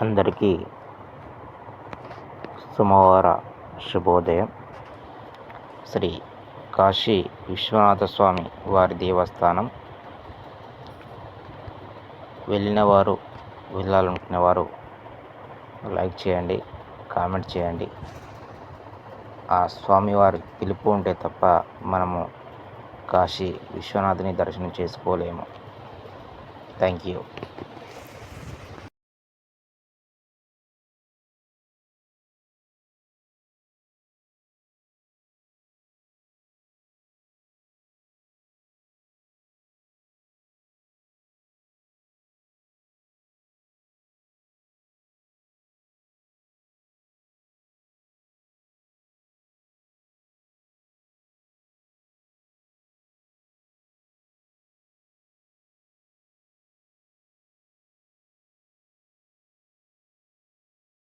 అందరికీ సోమవార శుభోదయం. శ్రీ కాశీ విశ్వనాథ స్వామి వారి దేవస్థానం. వెళ్ళిన వారు వెళ్ళాలనుకునే వారు లైక్ చేయండి కామెంట్ చేయండి. ఆ స్వామివారి పిలుపు ఉంటే తప్ప మనము కాశీ విశ్వనాథుని దర్శనం చేసుకోలేము. Thank you.